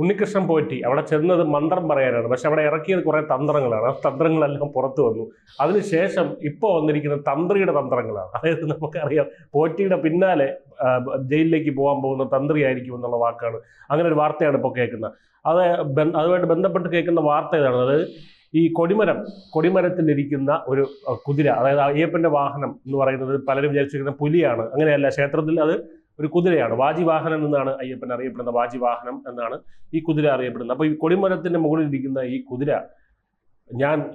ഉണ്ണികൃഷ്ണൻ പോറ്റി അവിടെ ചെന്നത് മന്ത്രം പറയാനാണ്. പക്ഷെ അവിടെ ഇറക്കിയത് കുറേ തന്ത്രങ്ങളാണ്. ആ തന്ത്രങ്ങളെല്ലാം പുറത്തു വന്നു. അതിനുശേഷം ഇപ്പോൾ വന്നിരിക്കുന്ന തന്ത്രിയുടെ തന്ത്രങ്ങളാണ്. അതായത് നമുക്കറിയാം പോറ്റിയുടെ പിന്നാലെ ജയിലിലേക്ക് പോകാൻ പോകുന്ന തന്ത്രിയായിരിക്കും എന്നുള്ള വാക്കാണ്. അങ്ങനെ ഒരു വാർത്തയാണ് ഇപ്പോൾ കേൾക്കുന്നത്. അത് അതുമായിട്ട് ബന്ധപ്പെട്ട് കേൾക്കുന്ന വാർത്ത ഇതാണ് അതായത് ഈ കൊടിമരം കൊടിമരത്തിലിരിക്കുന്ന ഒരു കുതിര അതായത് അയ്യപ്പന്റെ വാഹനം എന്ന് പറയുന്നത് പലരും വിചാരിച്ചിരിക്കുന്ന പുലിയാണ്. അങ്ങനെയല്ല ക്ഷേത്രത്തിൽ അത് ഒരു കുതിരയാണ്. വാജിവാഹനം എന്നാണ് അയ്യപ്പൻ അറിയപ്പെടുന്ന വാജിവാഹനം എന്നാണ് ഈ കുതിര അറിയപ്പെടുന്നത്. അപ്പോൾ ഈ കൊടിമരത്തിന്റെ മുകളിൽ ഇരിക്കുന്ന ഈ കുതിര ഞാൻ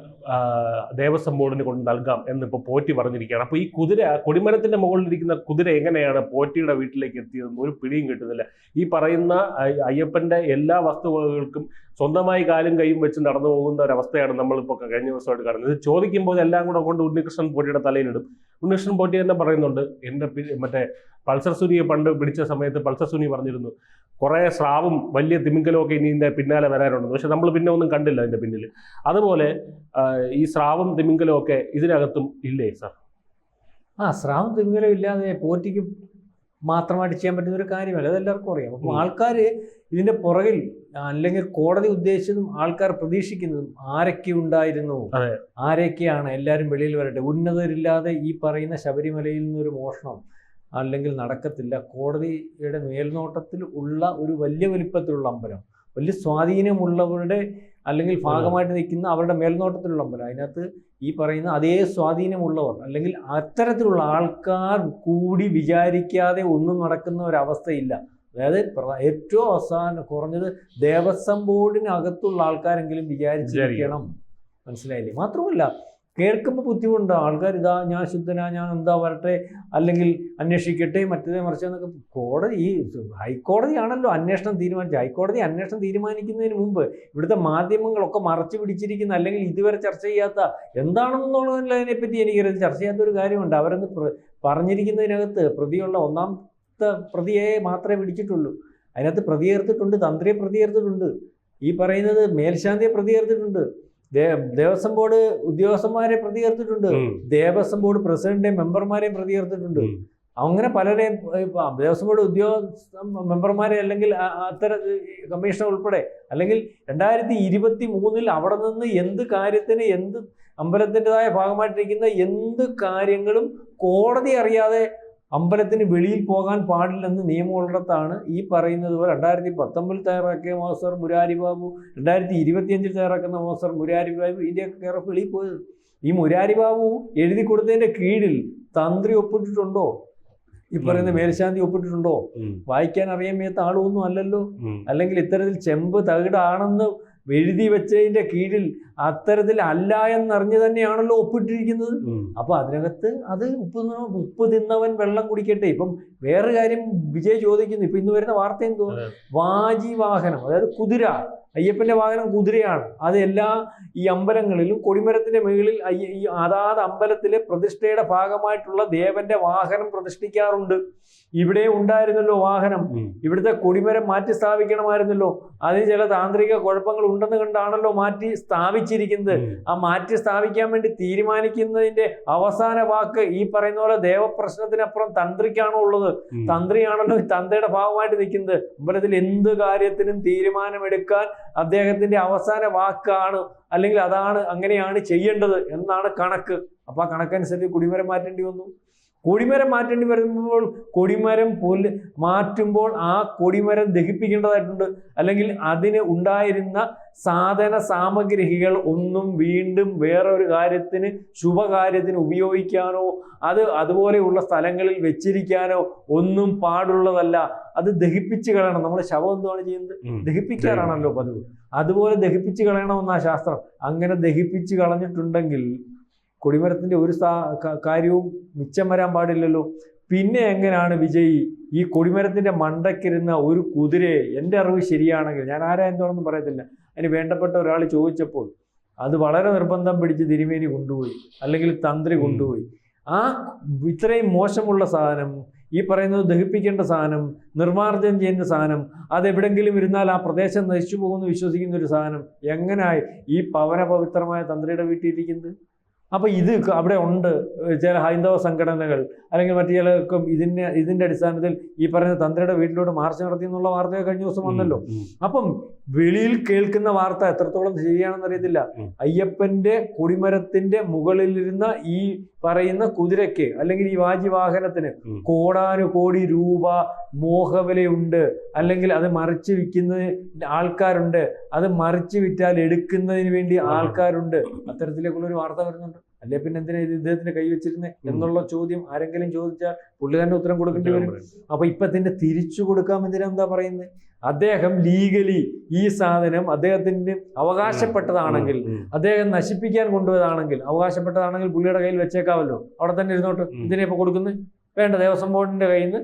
ദേവസ്വം ബോർഡിന് കൊണ്ട് നൽകാം എന്നിപ്പോൾ പോറ്റി പറഞ്ഞിരിക്കുകയാണ്. അപ്പോൾ ഈ കുതിര കൊടിമരത്തിന്റെ മുകളിൽ ഇരിക്കുന്ന കുതിര എങ്ങനെയാണ് പോറ്റിയുടെ വീട്ടിലേക്ക് എത്തിയതെന്ന് ഒരു പിടിയും കിട്ടുന്നില്ല. ഈ പറയുന്ന അയ്- അയ്യപ്പന്റെ എല്ലാ വസ്തുവകകൾക്കും സ്വന്തമായി കാലും കൈയും വെച്ച് നടന്നു പോകുന്ന ഒരവസ്ഥയാണ് നമ്മളിപ്പോൾ കഴിഞ്ഞ ദിവസമായിട്ട് കാണുന്നത്. ഇത് ചോദിക്കുമ്പോൾ എല്ലാം കൂടെ കൊണ്ട് ഉണ്ണികൃഷ്ണൻ പോറ്റിയുടെ തലയിലിടും. ഉണ്ണികൃഷ്ണൻ പോറ്റി തന്നെ പറയുന്നുണ്ട് എന്റെ മറ്റേ പൾസർ സുനിയെ പണ്ട് പിടിച്ച സമയത്ത് പൾസർ സുനി പറഞ്ഞിരുന്നു കുറേ സ്രാവും വലിയ തിമിംഗലവും ഒക്കെ ഇനി ഇതിന്റെ പിന്നാലെ വരാനുണ്ട്. പക്ഷെ നമ്മൾ പിന്നെ ഒന്നും കണ്ടില്ല അതിന്റെ പിന്നിൽ അതുപോലെ ഈ സ്രാവും തിമിങ്കലും ഒക്കെ ഇതിനകത്തും ഇല്ലേ സാർ? ആ സ്രാവും തിമിങ്കലും ഇല്ലാതെ പോറ്റിക്ക് മാത്രമായിട്ട് ചെയ്യാൻ പറ്റുന്ന ഒരു കാര്യമല്ല. അതെല്ലാവർക്കും അറിയാം. അപ്പം ആൾക്കാർ ഇതിന്റെ പുറകിൽ അല്ലെങ്കിൽ കോടതി ഉദ്ദേശിച്ചതും ആൾക്കാർ പ്രതീക്ഷിക്കുന്നതും ആരൊക്കെ ഉണ്ടായിരുന്നു. ആരൊക്കെയാണ്? എല്ലാവരും വെളിയിൽ വരട്ടെ. ഉന്നതരില്ലാതെ ഈ പറയുന്ന ശബരിമലയിൽ നിന്നൊരു മോഷണം അല്ലെങ്കിൽ നടക്കത്തില്ല. കോടതിയുടെ മേൽനോട്ടത്തിൽ ഉള്ള ഒരു വലിയ വലിപ്പത്തിലുള്ള അമ്പലം വലിയ സ്വാധീനമുള്ളവരുടെ അല്ലെങ്കിൽ ഭാഗമായിട്ട് നിൽക്കുന്ന അവരുടെ മേൽനോട്ടത്തിലുള്ള അമ്പലം. അതിനകത്ത് ഈ പറയുന്ന അതേ സ്വാധീനമുള്ളവർ അല്ലെങ്കിൽ അത്തരത്തിലുള്ള ആൾക്കാർ കൂടി വിചാരിക്കാതെ ഒന്നും നടക്കുന്ന ഒരവസ്ഥയില്ല. അതായത് ഏറ്റവും അവസാനം കുറഞ്ഞത് ദേവസ്വം ബോർഡിനകത്തുള്ള ആൾക്കാരെങ്കിലും വിചാരിച്ചിരിക്കണം മനസ്സിലായില്ലേ? മാത്രമല്ല കേൾക്കുമ്പോൾ ബുദ്ധിമുട്ടുണ്ട് ആൾക്കാർ ഇതാ ഞാൻ ശുദ്ധനാ ഞാൻ എന്താ വരട്ടെ? അല്ലെങ്കിൽ അന്വേഷിക്കട്ടെ മറ്റേതേ മറിച്ചെന്നൊക്കെ കോടതി ഈ ഹൈക്കോടതിയാണല്ലോ അന്വേഷണം തീരുമാനിച്ചത്. ഹൈക്കോടതി അന്വേഷണം തീരുമാനിക്കുന്നതിന് മുമ്പ് ഇവിടുത്തെ മാധ്യമങ്ങളൊക്കെ മറച്ചു പിടിച്ചിരിക്കുന്ന അല്ലെങ്കിൽ ഇതുവരെ ചർച്ച ചെയ്യാത്ത എന്താണെന്നുള്ളതിനെ പറ്റി എനിക്കറിയാം ചർച്ച ചെയ്യാത്ത ഒരു കാര്യമുണ്ട്. അവരെന്ന് പറഞ്ഞിരിക്കുന്നതിനകത്ത് പ്രതിയുള്ള ഒന്നാമത്തെ പ്രതിയെ മാത്രമേ പിടിച്ചിട്ടുള്ളൂ. അതിനകത്ത് പ്രതി ചേർത്തിട്ടുണ്ട് തന്ത്രിയെ പ്രതി ചേർത്തിട്ടുണ്ട് ഈ പറയുന്നത് മേൽശാന്തിയെ പ്രതി ചേർത്തിട്ടുണ്ട് ദേവസ്വം ബോർഡ് ഉദ്യോഗസ്ഥന്മാരെ പ്രതി ചേർത്തിട്ടുണ്ട്. ദേവസ്വം ബോർഡ് പ്രസിഡന്റിനെയും മെമ്പർമാരെയും പ്രതി ചേർത്തിട്ടുണ്ട് അങ്ങനെ പലരെയും ഇപ്പൊ ദേവസ്വം ബോർഡ് ഉദ്യോഗസ്ഥ മെമ്പർമാരെ അല്ലെങ്കിൽ അത്തരം കമ്മീഷണർ ഉൾപ്പെടെ അല്ലെങ്കിൽ രണ്ടായിരത്തി ഇരുപത്തി മൂന്നിൽ അവിടെ നിന്ന് എന്ത് കാര്യത്തിന് എന്ത് അമ്പലത്തിന്റെതായ ഭാഗമായിട്ടിരിക്കുന്ന എന്ത് കാര്യങ്ങളും കോടതി അറിയാതെ അമ്പലത്തിന് വെളിയിൽ പോകാൻ പാടില്ലെന്ന് നിയമമുള്ളിടത്താണ് ഈ പറയുന്നത് പോലെ രണ്ടായിരത്തി പത്തൊമ്പതിൽ തയ്യാറാക്കിയ മോസർ മുരാരി ബാബു രണ്ടായിരത്തി ഇരുപത്തിയഞ്ചിൽ തയ്യാറാക്കുന്ന മോസർ മുരാരി ബാബു കയറി വെളിയിൽ പോയത്. ഈ മുരാരി ബാബു എഴുതി കൊടുത്തതിന്റെ കീഴിൽ തന്ത്രി ഒപ്പിട്ടിട്ടുണ്ടോ? ഈ പറയുന്ന മേൽശാന്തി ഒപ്പിട്ടിട്ടുണ്ടോ? വായിക്കാൻ അറിയാൻ മേത്ത ആളൊന്നും അല്ലല്ലോ. അല്ലെങ്കിൽ ഇത്തരത്തിൽ ചെമ്പ് തകിടാണെന്ന് എഴുതി വെച്ചതിന്റെ കീഴിൽ അത്തരത്തിൽ അല്ല എന്നറിഞ്ഞു തന്നെയാണല്ലോ ഒപ്പിട്ടിരിക്കുന്നത്. അപ്പൊ അതിനകത്ത് അത് ഉപ്പ് ഉപ്പ് തിന്നവൻ വെള്ളം കുടിക്കട്ടെ. ഇപ്പം വേറെ കാര്യം വിജയ് ചോദിക്കുന്നു. ഇപ്പൊ ഇന്ന് വരുന്ന വാർത്ത എന്തോ? അതെ. വാജി വാഹനം അതായത് കുതിര. അയ്യപ്പന്റെ വാഹനം കുതിരയാണ്. അത് എല്ലാ ഈ അമ്പലങ്ങളിലും കൊടിമരത്തിന്റെ മുകളിൽ അയ്യ- ഈ അതാത് അമ്പലത്തിലെ പ്രതിഷ്ഠയുടെ ഭാഗമായിട്ടുള്ള ദേവന്റെ വാഹനം പ്രതിഷ്ഠിക്കാറുണ്ട്. ഇവിടെ ഉണ്ടായിരുന്നല്ലോ വാഹനം. ഇവിടുത്തെ കൊടിമരം മാറ്റി സ്ഥാപിക്കണമായിരുന്നല്ലോ. അതിന് ചില താന്ത്രിക കുഴപ്പങ്ങൾ ഉണ്ടെന്ന് കണ്ടാണല്ലോ മാറ്റി സ്ഥാപിച്ചിരിക്കുന്നത്. ആ മാറ്റി സ്ഥാപിക്കാൻ വേണ്ടി തീരുമാനിക്കുന്നതിന്റെ അവസാന വാക്ക് ഈ പറയുന്ന പോലെ ദേവപ്രശ്നത്തിനപ്പുറം തന്ത്രിക്കാണോ ഉള്ളത്? തന്ത്രിയാണല്ലോ ഈ തന്തയുടെ ഭാഗമായിട്ട് നിൽക്കുന്നത്. അമ്പലത്തിൽ എന്ത് കാര്യത്തിനും തീരുമാനമെടുക്കാൻ അദ്ദേഹത്തിന്റെ അവസാന വാക്കാണ് അല്ലെങ്കിൽ അതാണ് അങ്ങനെയാണ് ചെയ്യേണ്ടത് എന്നാണ് കണക്ക്. അപ്പൊ ആ കണക്കനുസരിച്ച് കുടിമരം മാറ്റേണ്ടി വന്നു. കൊടിമരം മാറ്റേണ്ടി വരുമ്പോൾ കൊടിമരം പുല്ല് മാറ്റുമ്പോൾ ആ കൊടിമരം ദഹിപ്പിക്കേണ്ടതായിട്ടുണ്ട്. അല്ലെങ്കിൽ അതിന് ഉണ്ടായിരുന്ന സാധന സാമഗ്രികൾ ഒന്നും വീണ്ടും വേറൊരു കാര്യത്തിന് ശുഭകാര്യത്തിന് ഉപയോഗിക്കാനോ അത് അതുപോലെയുള്ള സ്ഥലങ്ങളിൽ വെച്ചിരിക്കാനോ ഒന്നും പാടുള്ളതല്ല. അത് ദഹിപ്പിച്ച് കളയണം. നമ്മൾ ശവം എന്താണ് ചെയ്യുന്നത്? ദഹിപ്പിക്കാനാണല്ലോ ദഹിപ്പിക്കാറാണല്ലോ പതിവ്. അതുപോലെ ദഹിപ്പിച്ച് കളയണമെന്നാ ശാസ്ത്രം. അങ്ങനെ ദഹിപ്പിച്ച് കളഞ്ഞിട്ടുണ്ടെങ്കിൽ കൊടിമരത്തിന്റെ ഒരു കാര്യവും മിച്ചം വരാൻ പാടില്ലല്ലോ. പിന്നെ എങ്ങനെയാണ് വിജയ് ഈ കൊടിമരത്തിന്റെ മണ്ടക്കിരുന്ന ഒരു കുതിരയെ എന്റെ അറിവ് ശരിയാണെങ്കിൽ ഞാൻ ആരാ എന്താണെന്ന് പറയത്തില്ല. അതിന് വേണ്ടപ്പെട്ട ഒരാൾ ചോദിച്ചപ്പോൾ അത് വളരെ നിർബന്ധം പിടിച്ച് തിരുമേനി കൊണ്ടുപോയി അല്ലെങ്കിൽ തന്ത്രി. കൊണ്ടുപോയി. ആ ഇത്രയും മോശമുള്ള സാധനം ഈ പറയുന്നത് ദഹിപ്പിക്കേണ്ട സാധനം നിർമ്മാർജനം ചെയ്യുന്ന സാധനം അതെവിടെങ്കിലും ഇരുന്നാൽ ആ പ്രദേശം നശിച്ചു പോകുമെന്ന് വിശ്വസിക്കുന്ന ഒരു സാധനം എങ്ങനായി ഈ പവന പവിത്രമായ തന്ത്രിയുടെ വീട്ടിൽ ഇരിക്കുന്നത്? അപ്പോൾ ഇത് അവിടെ ഉണ്ട് ചില ഹൈന്ദവ സംഘടനകൾ അല്ലെങ്കിൽ മറ്റു ചിലർക്കും ഇതിന്റെ ഇതിന്റെ അടിസ്ഥാനത്തിൽ ഈ പറയുന്ന തന്ത്രിയുടെ വീട്ടിലൂടെ മാർച്ച് നടത്തി എന്നുള്ള വാർത്തയൊക്കെ കഴിഞ്ഞ ദിവസം വന്നല്ലോ. അപ്പം വെളിയിൽ കേൾക്കുന്ന വാർത്ത എത്രത്തോളം ശരിയാണെന്ന് അറിയത്തില്ല. അയ്യപ്പന്റെ അയ്യപ്പന്റെ കൊടിമരത്തിന്റെ മുകളിലിരുന്ന ഈ പറയുന്ന കുതിരയ്ക്ക് അല്ലെങ്കിൽ ഈ വാജി വാഹനത്തിന് കോടാനു കോടി രൂപ മോഹവിലയുണ്ട്. അല്ലെങ്കിൽ അത് മറിച്ച് വിൽക്കുന്നതിന് ആൾക്കാരുണ്ട്. അത് മറിച്ച് വിറ്റാൽ എടുക്കുന്നതിന് വേണ്ടി ആൾക്കാരുണ്ട്. അത്തരത്തിലേക്കുള്ള ഒരു വാർത്ത വരുന്നുണ്ട്. അല്ലെ? പിന്നെ എന്തിനാ ഇത് ഇദ്ദേഹത്തിന് കൈവച്ചിരുന്നത് എന്നുള്ള ചോദ്യം ആരെങ്കിലും ചോദിച്ചാൽ പുള്ളി തന്നെ ഉത്തരം കൊടുക്കേണ്ടി വരും. അപ്പൊ ഇപ്പൊ ഇതിന്റെ തിരിച്ചു കൊടുക്കാൻ എന്തിനാ എന്താ പറയുന്നത് അദ്ദേഹം ലീഗലി ഈ സാധനം അദ്ദേഹത്തിന് അവകാശപ്പെട്ടതാണെങ്കിൽ അദ്ദേഹം നശിപ്പിക്കാൻ കൊണ്ടുപോയതാണെങ്കിൽ അവകാശപ്പെട്ടതാണെങ്കിൽ പുള്ളിയുടെ കയ്യിൽ വെച്ചേക്കാവല്ലോ. അവിടെ തന്നെ ഇരുന്നോട്ട്. ഇതിനെ ഇപ്പൊ കൊടുക്കുന്നത് വേണ്ട ദേവസ്വം ബോർഡിന്റെ കയ്യിൽ നിന്ന്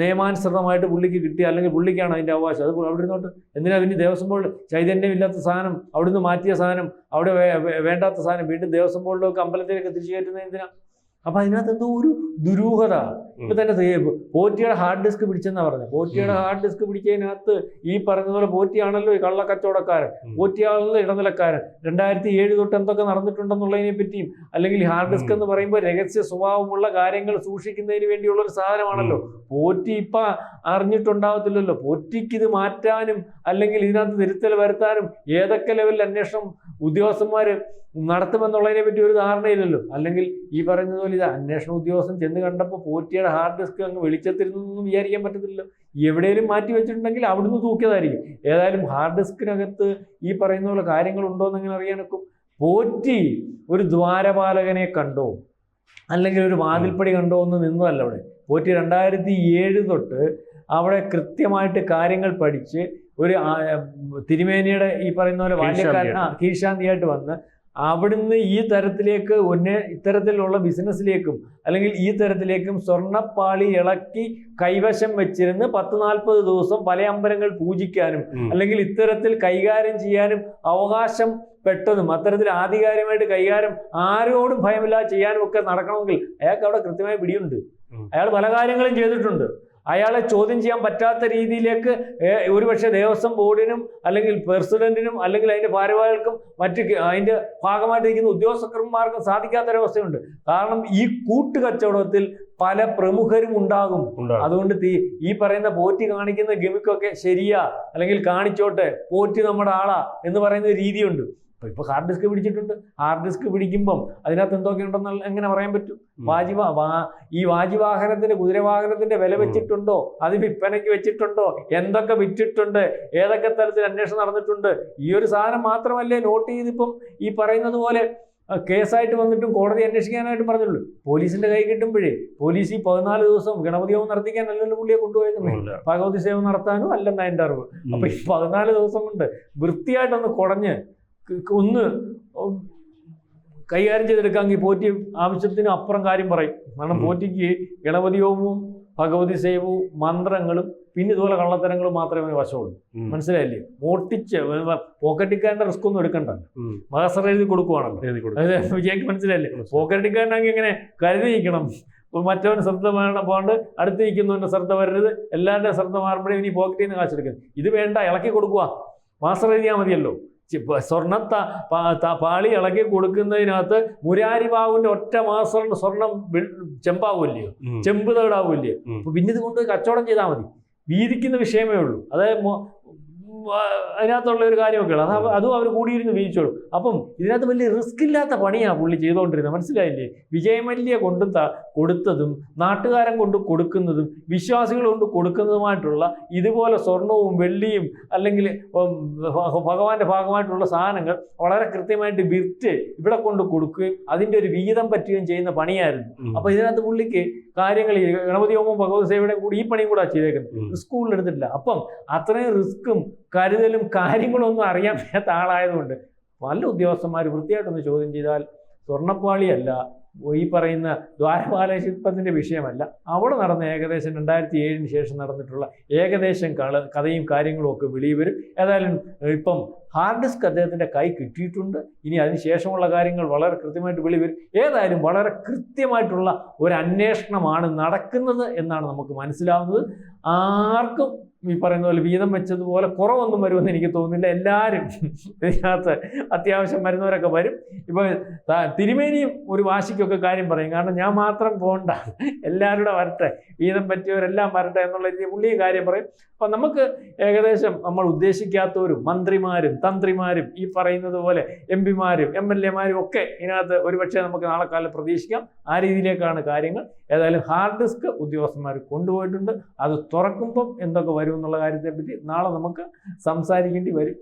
നിയമാനുസൃതമായിട്ട് പുള്ളിക്ക് കിട്ടിയ അല്ലെങ്കിൽ പുള്ളിക്കാണ് അതിന്റെ അവകാശം. അത് അവിടെ നിന്നോട്ട് എന്തിനാ പിന്നെ ദേവസ്വം ബോർഡ് ചൈതന്യമില്ലാത്ത സാധനം അവിടുന്ന് മാറ്റിയ സാധനം അവിടെ വേണ്ടാത്ത സാധനം വീണ്ടും ദേവസ്വം ബോർഡിലൊക്കെ അമ്പലത്തിലേക്ക് തിരിച്ചു കയറ്റുന്നത് എന്തിനാ? അപ്പൊ അതിനകത്ത് എന്തോ ഒരു ദുരൂഹത. ഇപ്പൊ തന്നെ പോറ്റിയുടെ ഹാർഡ് ഡിസ്ക് പിടിച്ചെന്നാ പറഞ്ഞത് പോറ്റിയുടെ ഹാർഡ് ഡിസ്ക് പിടിച്ചതിനകത്ത് ഈ പറഞ്ഞതുപോലെ പോറ്റിയാണല്ലോ ഈ കള്ളക്കച്ചവടക്കാരൻ. പോറ്റിയാണല്ലോ ഇടനിലക്കാരൻ. രണ്ടായിരത്തി ഏഴ് തൊട്ട് എന്തൊക്കെ നടന്നിട്ടുണ്ടെന്നുള്ളതിനെ പറ്റിയും അല്ലെങ്കിൽ ഹാർഡ് ഡിസ്ക് എന്ന് പറയുമ്പോൾ രഹസ്യ സ്വഭാവമുള്ള കാര്യങ്ങൾ സൂക്ഷിക്കുന്നതിന് വേണ്ടിയുള്ള ഒരു സാധനമാണല്ലോ. പോറ്റി ഇപ്പൊ അറിഞ്ഞിട്ടുണ്ടാവത്തില്ലല്ലോ. പോറ്റിക്ക് ഇത് മാറ്റാനും അല്ലെങ്കിൽ ഇതിനകത്ത് തിരുത്തൽ വരുത്താനും ഏതൊക്കെ ലെവലിൽ അന്വേഷണം ഉദ്യോഗസ്ഥന്മാര് നടത്തുമെന്നുള്ളതിനെ പറ്റി ഒരു ധാരണയില്ലല്ലോ. അല്ലെങ്കിൽ ഈ പറയുന്നത് പോലെ ഇത് അന്വേഷണ ഉദ്യോഗസ്ഥൻ ചെന്ന് കണ്ടപ്പോൾ പോറ്റിയുടെ ഹാർഡ് ഡിസ്ക് അങ്ങ് വെളിച്ചത്തിരുന്നൊന്നും വിചാരിക്കാൻ പറ്റത്തില്ലല്ലോ. എവിടെയെങ്കിലും മാറ്റി വെച്ചിട്ടുണ്ടെങ്കിൽ അവിടുന്ന് തൂക്കിയതായിരിക്കും. ഏതായാലും ഹാർഡ് ഡിസ്കിനകത്ത് ഈ പറയുന്ന പോലെ കാര്യങ്ങളുണ്ടോ എന്ന് എങ്ങനെ അറിയാനൊക്കും. പോറ്റി ഒരു ദ്വാരപാലകനെ കണ്ടോ? അല്ലെങ്കിൽ ഒരു വാതിൽപ്പടി കണ്ടോ എന്ന് നിന്നതല്ല അവിടെ. പോറ്റി രണ്ടായിരത്തി ഏഴ് തൊട്ട് അവിടെ കൃത്യമായിട്ട് കാര്യങ്ങൾ പഠിച്ച് ഒരു തിരുമേനിയുടെ ഈ പറയുന്ന പോലെ ബാല്യക്കാരൻ ആ കീഴ്ശാന്തിയായിട്ട് വന്ന് അവിടുന്ന് ഈ തരത്തിലേക്ക് ഒന്നെ ഇത്തരത്തിലുള്ള ബിസിനസ്സിലേക്കും അല്ലെങ്കിൽ ഈ തരത്തിലേക്കും സ്വർണപ്പാളി ഇളക്കി കൈവശം വെച്ചിരുന്ന് പത്ത് നാൽപ്പത് ദിവസം പല അമ്പലങ്ങൾ പൂജിക്കാനും അല്ലെങ്കിൽ ഇത്തരത്തിൽ കൈകാര്യം ചെയ്യാനും അവകാശം പെട്ടതും അത്തരത്തിൽ ആധികാരികമായിട്ട് കൈകാര്യം ആരോടും ഭയമില്ലാതെ ചെയ്യാനും ഒക്കെ നടക്കണമെങ്കിൽ അയാൾക്ക് അവിടെ കൃത്യമായ പിടിയുണ്ട്. അയാൾ പല കാര്യങ്ങളും ചെയ്തിട്ടുണ്ട്. അയാളെ ചോദ്യം ചെയ്യാൻ പറ്റാത്ത രീതിയിലേക്ക് ഒരുപക്ഷെ ദേവസ്വം ബോർഡിനും അല്ലെങ്കിൽ പ്രസിഡന്റിനും അല്ലെങ്കിൽ അതിന്റെ ഭാരവാഹികൾക്കും മറ്റ് അതിന്റെ അതിന്റെ ഭാഗമായിട്ടിരിക്കുന്ന ഉദ്യോഗസ്ഥന്മാർക്കും സാധിക്കാത്തൊരവസ്ഥയുണ്ട്. കാരണം ഈ കൂട്ടുകച്ചവടത്തിൽ പല പ്രമുഖരും ഉണ്ടാകും. അതുകൊണ്ട് തീ- ഈ പറയുന്ന പോറ്റി കാണിക്കുന്ന ഗമിക്കൊക്കെ ശരിയാ അല്ലെങ്കിൽ കാണിച്ചോട്ടെ പോറ്റി നമ്മുടെ ആളാ എന്ന് പറയുന്ന രീതിയുണ്ട്. ഇപ്പൊ ഇപ്പൊ ഹാർഡ് ഡിസ്ക് പിടിച്ചിട്ടുണ്ട്. ഹാർഡ് ഡിസ്ക് പിടിക്കുമ്പം അതിനകത്ത് എന്തൊക്കെ ഉണ്ടെന്ന് എങ്ങനെ പറയാൻ പറ്റും? വാജി വാജിവാ ഈ വാജിവാഹനത്തിന്റെ കുതിരവാഹനത്തിന്റെ വില വെച്ചിട്ടുണ്ടോ? അത് വിൽപ്പനയ്ക്ക് വെച്ചിട്ടുണ്ടോ? എന്തൊക്കെ വിറ്റിട്ടുണ്ട്? ഏതൊക്കെ തരത്തിൽ അന്വേഷണം നടന്നിട്ടുണ്ട്? ഈ ഒരു സാധനം മാത്രമല്ലേ നോട്ട് ചെയ്തിപ്പം ഈ പറയുന്നത് പോലെ കേസായിട്ട് വന്നിട്ടും കോടതി അന്വേഷിക്കാനായിട്ട് പറഞ്ഞുള്ളൂ. പോലീസിന്റെ കൈ കിട്ടുമ്പോഴേ പോലീസ് ഈ പതിനാല് ദിവസം ഗണപതി ഹോമം നടത്തിക്കാനല്ലല്ലോ പുള്ളിയെ കൊണ്ടുപോയേക്കുന്നത് ഇല്ല. ഭഗവതി സേവ നടത്താനും അല്ലെന്ന് അതിന്റെ അറിവ്. അപ്പൊ ഈ പതിനാല് ദിവസം കൊണ്ട് വൃത്തിയായിട്ടൊന്ന് കുടഞ്ഞ് ഒന്ന് കൈകാര്യം ചെയ്തെടുക്കാമെങ്കിൽ പോറ്റി ആവശ്യത്തിന് അപ്പുറം കാര്യം പറയും. കാരണം പോറ്റിക്ക് ഗണപതി ഹോമവും ഭഗവതി സേവവും മന്ത്രങ്ങളും പിന്നെ ഇതുപോലെ കള്ളത്തരങ്ങളും മാത്രമേ വശമുള്ളൂ. മനസ്സിലായില്ലേ? മോട്ടിച്ച് പോക്കറ്റിക്കാരന്റെ റിസ്ക് ഒന്നും എടുക്കണ്ട. മഹസർ എഴുതി കൊടുക്കുവാണല്ലോ. വിജയ്ക്ക് മനസ്സിലായില്ലേ? മനസ്സിലായി. പോക്കറ്റിക്കാരനാണെങ്കിൽ ഇങ്ങനെ കരുതി നിൽക്കണം ഇപ്പൊ മറ്റവൻ ശ്രദ്ധ മാറണം പോകാണ്ട് അടുത്ത് നിൽക്കുന്നവന്റെ ശ്രദ്ധ വരരുത്. എല്ലാവരുടെയും ശ്രദ്ധ മാറുമ്പോഴേ ഇനി പോക്കറ്റിൽ നിന്ന് കാശെടുക്കുന്നത് ഇത് വേണ്ട ഇളക്കി കൊടുക്കുക മാസ്റ്റർ എഴുതിയാൽ മതിയല്ലോ. സ്വർണ പാളി ഇളക്കി കൊടുക്കുന്നതിനകത്ത് മുരാരി ബാബുവിന്റെ ഒറ്റ മാസം സ്വർണം ചെമ്പാവൂല്ലയോ. ചെമ്പ് തേടാവൂല്ലേ ഉം. അപ്പൊ പിന്നെ ഇത് കൊണ്ട് കച്ചവടം ചെയ്താൽ മതി. വീതിക്കുന്ന വിഷയമേ ഉള്ളൂ. അതായത് അതിനകത്തുള്ള ഒരു കാര്യമൊക്കെ ഉള്ളു. അത് അതും അവർ കൂടിയിരുന്ന് വീതിച്ചോളൂ. അപ്പം ഇതിനകത്ത് വലിയ റിസ്ക് ഇല്ലാത്ത പണിയാണ് പുള്ളി ചെയ്തുകൊണ്ടിരുന്നത് മനസ്സിലായില്ലേ? വിജയമല്യ കൊണ്ട് കൊടുത്തതും നാട്ടുകാരൻ കൊണ്ട് കൊടുക്കുന്നതും വിശ്വാസികൾ കൊണ്ട് കൊടുക്കുന്നതുമായിട്ടുള്ള ഇതുപോലെ സ്വർണവും വെള്ളിയും അല്ലെങ്കിൽ ഭഗവാന്റെ ഭാഗമായിട്ടുള്ള സാധനങ്ങൾ വളരെ കൃത്യമായിട്ട് വിറ്റ് ഇവിടെ കൊണ്ട് കൊടുക്കുകയും അതിന്റെ ഒരു വീതം പറ്റുകയും ചെയ്യുന്ന പണിയായിരുന്നു. അപ്പോൾ അപ്പൊ ഇതിനകത്ത് പുള്ളിക്ക് കാര്യങ്ങൾ ഗണപതി ഹോമവും ഭഗവത് സേവയുടെ കൂടി ഈ പണിയും കൂടെ ചെയ്തേക്കുന്നത്. സ്കൂളിൽ എടുത്തിട്ടില്ല. അപ്പം അത്രയും റിസ്ക്കും കരുതലും കാര്യങ്ങളൊന്നും അറിയാൻ വയ്യാത്ത ആളായതുകൊണ്ട് പല ഉദ്യോഗസ്ഥന്മാർ വൃത്തിയായിട്ടൊന്ന് ചോദ്യം ചെയ്താൽ സ്വർണപ്പാളിയല്ല ഈ പറയുന്ന ദ്വാരപാല ശില്പത്തിന്റെ വിഷയമല്ല. അവിടെ നടന്ന ഏകദേശം രണ്ടായിരത്തി ഏഴിന് ശേഷം നടന്നിട്ടുള്ള ഏകദേശം കഥയും കാര്യങ്ങളും ഒക്കെ വെളിയിൽ വരും. ഏതായാലും ഇപ്പം ഹാർഡ് ഡിസ്ക് അദ്ദേഹത്തിന്റെ കൈ കിട്ടിയിട്ടുണ്ട്. ഇനി അതിന് ശേഷമുള്ള കാര്യങ്ങൾ വളരെ കൃത്യമായിട്ട് വെളി വരും. ഏതായാലും വളരെ കൃത്യമായിട്ടുള്ള ഒരു അന്വേഷണമാണ് നടക്കുന്നത് എന്നാണ് നമുക്ക് മനസ്സിലാവുന്നത്. ആർക്കും ഈ പറയുന്ന പോലെ വീതം വെച്ചതുപോലെ കുറവൊന്നും വരുമെന്ന് എനിക്ക് തോന്നുന്നില്ല. എല്ലാവരും ഇതിനകത്ത് അത്യാവശ്യം വരുന്നവരൊക്കെ വരും. ഇപ്പോൾ തിരുമേനിയും ഒരു വാശിക്കൊക്കെ കാര്യം പറയും. കാരണം ഞാൻ മാത്രം പോകണ്ട എല്ലാവരുടെ വരട്ടെ. വീതം പറ്റിയവരെല്ലാം വരട്ടെ എന്നുള്ള രീതിയിൽ പുള്ളിയും കാര്യം പറയും. അപ്പം നമുക്ക് ഏകദേശം നമ്മൾ ഉദ്ദേശിക്കാത്തവരും മന്ത്രിമാരും തന്ത്രിമാരും ഈ പറയുന്നത് പോലെ എം പിമാരും എം എൽ എമാരും ഒക്കെ ഇതിനകത്ത് ഒരുപക്ഷെ നമുക്ക് നാളെ കാലം പ്രതീക്ഷിക്കാം. ആ രീതിയിലേക്കാണ് കാര്യങ്ങൾ. ഏതായാലും ഹാർഡ് ഡിസ്ക് ഉദ്യോഗസ്ഥന്മാർ കൊണ്ടുപോയിട്ടുണ്ട്. അത് തുറക്കുമ്പം എന്തൊക്കെ വരും എന്നുള്ള കാര്യത്തെപ്പറ്റി നാളെ നമുക്ക് സംസാരിക്കേണ്ടി വരും.